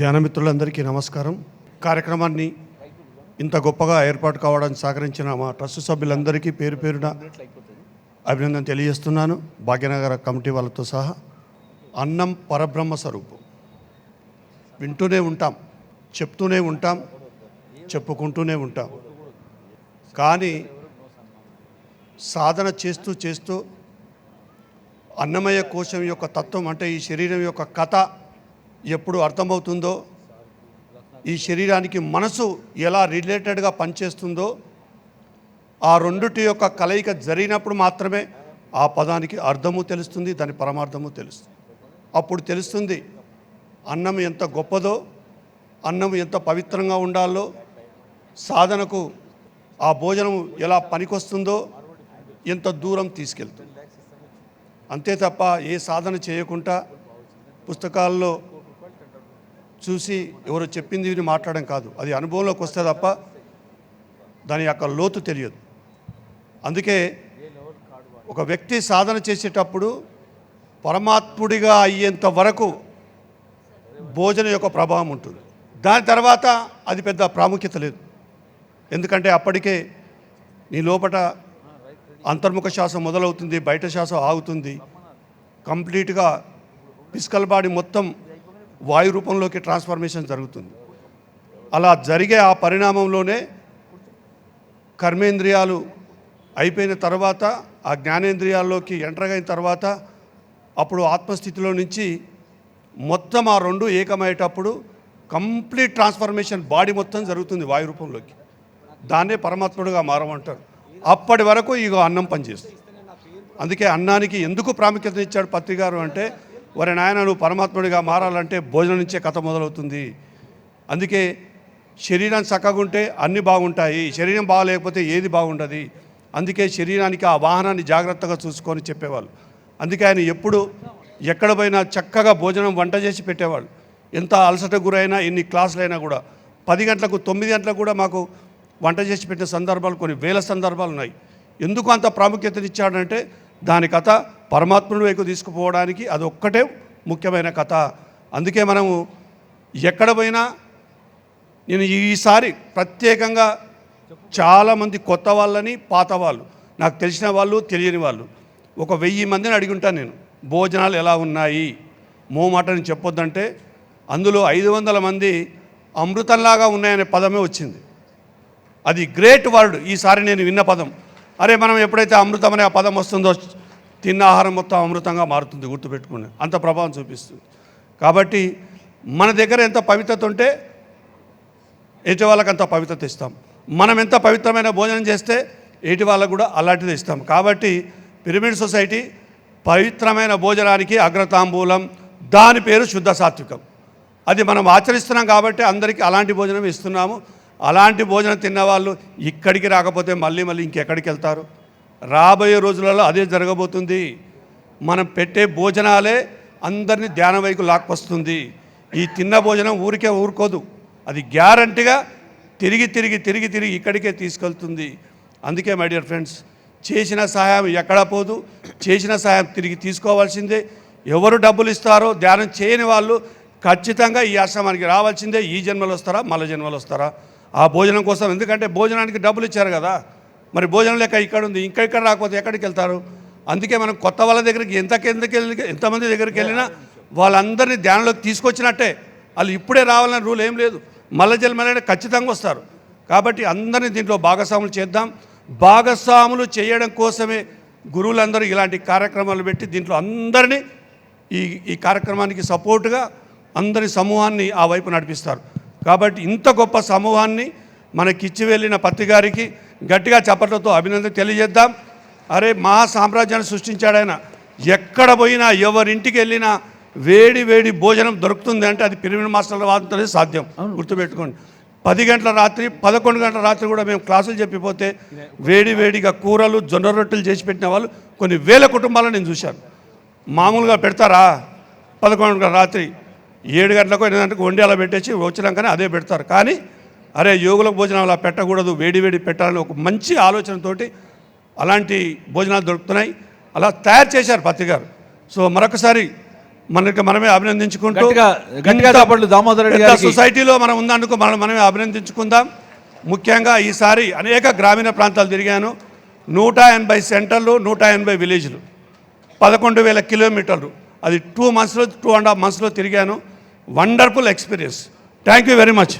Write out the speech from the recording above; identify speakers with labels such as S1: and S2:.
S1: ధ్యానమిత్రులందరికీ నమస్కారం. కార్యక్రమాన్ని ఇంత గొప్పగా ఏర్పాటు కావడానికి సహకరించిన మా ట్రస్ట్ సభ్యులందరికీ పేరు పేరున అభినందన తెలియజేస్తున్నాను. భాగ్యనగర కమిటీ వాళ్ళతో సహా అన్నం పరబ్రహ్మ స్వరూపం. వింటూనే ఉంటాం చెప్తూనే ఉంటాం చెప్పుకుంటూనే ఉంటాం. కానీ సాధన చేస్తూ చేస్తూ అన్నమయ కోశం యొక్క తత్వం అంటే ఈ శరీరం యొక్క కథ ఎప్పుడు అర్థమవుతుందో? ఈ శరీరానికి మనసు ఎలా రిలేటెడ్గా పనిచేస్తుందో? ఆ రెండుటి యొక్క కలయిక జరిగినప్పుడు మాత్రమే ఆ పదానికి అర్థము తెలుస్తుంది దాని పరమార్థము తెలుస్తుంది. అప్పుడు తెలుస్తుంది అన్నం ఎంత గొప్పదో అన్నం ఎంత పవిత్రంగా ఉండాలో సాధనకు ఆ భోజనం ఎలా పనికొస్తుందో ఎంత దూరం తీసుకెళ్తుంది. అంతే తప్ప ఏ సాధన చేయకుండా పుస్తకాల్లో చూసి ఎవరు చెప్పింది విని మాట్లాడడం కాదు. అది అనుభవంలోకి వస్తే తప్ప దాని యొక్క లోతు తెలియదు. అందుకే ఒక వ్యక్తి సాధన చేసేటప్పుడు పరమాత్ముడిగా అయ్యేంత వరకు భోజనం యొక్క ప్రభావం ఉంటుంది. దాని తర్వాత అది పెద్ద ప్రాముఖ్యత లేదు. ఎందుకంటే అప్పటికే నీ లోపట అంతర్ముఖ శ్వాసం మొదలవుతుంది బయట శ్వాసం ఆగుతుంది. కంప్లీట్గా ఫిజికల్ బాడీ మొత్తం వాయు రూపంలోకి ట్రాన్స్ఫర్మేషన్ జరుగుతుంది. అలా జరిగే ఆ పరిణామంలోనే కర్మేంద్రియాలు అయిపోయిన తర్వాత ఆ జ్ఞానేంద్రియాల్లోకి ఎంటర్ అయిన తర్వాత అప్పుడు ఆత్మస్థితిలో నుంచి మొత్తం ఆ రెండు ఏకమయ్యేటప్పుడు కంప్లీట్ ట్రాన్స్ఫర్మేషన్ బాడీ మొత్తం జరుగుతుంది వాయు రూపంలోకి. దాన్నే పరమాత్ముడుగా మారమంటారు. అప్పటి వరకు ఇగో అన్నం పనిచేస్తుంది. అందుకే అన్నానికి ఎందుకు ప్రాముఖ్యత ఇచ్చాడు పత్రికారు అంటే వరి నాయన నువ్వు పరమాత్ముడిగా మారాలంటే భోజనం నుంచే కథ మొదలవుతుంది. అందుకే శరీరం చక్కగా ఉంటే అన్నీ బాగుంటాయి. శరీరం బాగలేకపోతే ఏది బాగుండదు. అందుకే శరీరానికి ఆ వాహనాన్ని జాగ్రత్తగా చూసుకొని చెప్పేవాళ్ళు. అందుకే ఆయన ఎప్పుడు ఎక్కడ పోయినా చక్కగా భోజనం వంట చేసి పెట్టేవాళ్ళు. ఎంత అలసట గురైనా ఎన్ని క్లాసులైనా కూడా. పది గంటలకు తొమ్మిది గంటలకు కూడా మాకు వంట చేసి పెట్టిన సందర్భాలు కొన్ని వేల సందర్భాలు ఉన్నాయి. ఎందుకు అంత ప్రాముఖ్యతనిచ్చాడంటే దాని కథ పరమాత్మను వైపు తీసుకుపోవడానికి అది ఒక్కటే ముఖ్యమైన కథ. అందుకే మనము ఎక్కడ పోయినా నేను ఈసారి ప్రత్యేకంగా చాలామంది కొత్త వాళ్ళని పాత వాళ్ళు నాకు తెలిసిన వాళ్ళు తెలియని వాళ్ళు ఒక వెయ్యి మందిని అడిగి ఉంటాను నేను. భోజనాలు ఎలా ఉన్నాయి? మూమాటని చెప్పొద్దంటే అందులో ఐదు వందల మంది అమృతంలాగా ఉన్నాయనే పదమే వచ్చింది. అది గ్రేట్ వర్డ్. ఈసారి నేను విన్న పదం. అరే మనం ఎప్పుడైతే అమృతం అనే ఆ పదం వస్తుందో తిన్న ఆహారం మొత్తం అమృతంగా మారుతుంది గుర్తుపెట్టుకుని అంత ప్రభావం చూపిస్తుంది. కాబట్టి మన దగ్గర ఎంత పవిత్రత ఉంటే ఎటు వాళ్ళకి అంత పవిత్రత ఇస్తాం. మనం ఎంత పవిత్రమైన భోజనం చేస్తే ఎటు వాళ్ళకు కూడా అలాంటిది ఇస్తాం. కాబట్టి పిరమిడ్ సొసైటీ పవిత్రమైన భోజనానికి అగ్రతాంబూలం. దాని పేరు శుద్ధ సాత్వికం. అది మనం ఆచరిస్తున్నాం కాబట్టి అందరికీ అలాంటి భోజనం ఇస్తున్నాము. అలాంటి భోజనం తిన్నవాళ్ళు ఇక్కడికి రాకపోతే మళ్ళీ మళ్ళీ ఇంకెక్కడికి వెళ్తారు? రాబోయే రోజులలో అదే జరగబోతుంది. మనం పెట్టే భోజనాలే అందరినీ ధ్యానం వైపు లాక్కొస్తుంది. ఈ తిన్న భోజనం ఊరికే ఊరుకోదు. అది గ్యారంటీగా తిరిగి తిరిగి తిరిగి తిరిగి ఇక్కడికే తీసుకెళ్తుంది. అందుకే మై డియర్ ఫ్రెండ్స్ చేసిన సహాయం ఎక్కడా పోదు. చేసిన సహాయం తిరిగి తీసుకోవాల్సిందే. ఎవరు డబ్బులు ఇస్తారో ధ్యానం చేయని వాళ్ళు ఖచ్చితంగా ఈ ఆశ్రమానికి రావాల్సిందే. ఈ జన్మలు వస్తారా? మళ్ళీ జన్మలు వస్తారా? ఆ భోజనం కోసం ఎందుకంటే భోజనానికి డబ్బులు ఇచ్చారు కదా. మరి భోజనం లెక్క ఇక్కడ ఉంది ఇంకా ఇక్కడ రాకపోతే ఎక్కడికి వెళ్తారు? అందుకే మనం కొత్త వాళ్ళ దగ్గరికి ఎంత కిందకి వెళ్ళి ఎంతమంది దగ్గరికి వెళ్ళినా వాళ్ళందరినీ ధ్యానంలోకి తీసుకొచ్చినట్టే. వాళ్ళు ఇప్పుడే రావాలనే రూల్ ఏం లేదు. మల్ల జన్మలైనా ఖచ్చితంగా వస్తారు. కాబట్టి అందరినీ దీంట్లో భాగస్వాములు చేద్దాం. భాగస్వాములు చేయడం కోసమే గురువులందరూ ఇలాంటి కార్యక్రమాలు పెట్టి దీంట్లో అందరినీ ఈ ఈ కార్యక్రమానికి సపోర్టుగా అందరి సమూహాన్ని ఆ వైపు నడిపిస్తారు. కాబట్టి ఇంత గొప్ప సమూహాన్ని మనకిచ్చి వెళ్ళిన పత్తి గారికి గట్టిగా చప్పట్లతో అభినందన తెలియజేద్దాం. అరే మహా సామ్రాజ్యాన్ని సృష్టించాడు ఆయన. ఎక్కడ పోయినా ఎవరింటికి వెళ్ళినా వేడి వేడి భోజనం దొరుకుతుంది అంటే అది పిరమిడ్ మాస్టర్ల వాదంతోనే సాధ్యం. గుర్తుపెట్టుకోండి. పది గంటల రాత్రి పదకొండు గంటల రాత్రి కూడా మేము క్లాసులు చెప్పిపోతే వేడి వేడిగా కూరలు జొన్న రొట్టెలు చేసి పెట్టిన వాళ్ళు కొన్ని వేల కుటుంబాలను నేను చూశాను. మామూలుగా పెడతారా? పదకొండు గంటల రాత్రి ఏడు గంటలకు ఎనిమిది గంటలకు వండి అలా పెట్టేసి వచ్చినాకనే అదే పెడతారు. కానీ అరే యోగులకు భోజనం అలా పెట్టకూడదు వేడి వేడి పెట్టాలని ఒక మంచి ఆలోచనతోటి అలాంటి భోజనాలు దొరుకుతున్నాయి. అలా తయారు చేశారు పత్తి గారు. సో మరొకసారి మనకి మనమే అభినందించుకుంటూ సొసైటీలో మనం ఉన్నందుకు మనం మనమే అభినందించుకుందాం. ముఖ్యంగా ఈసారి అనేక గ్రామీణ ప్రాంతాలు తిరిగాను. నూట ఎనభై సెంటర్లు నూట ఎనభై విలేజ్లు. పదకొండు వేల కిలోమీటర్లు. అది టూ మంత్స్లో టూ అండ్ హాఫ్ మంత్స్లో తిరిగాను. Wonderful experience. Thank you very much.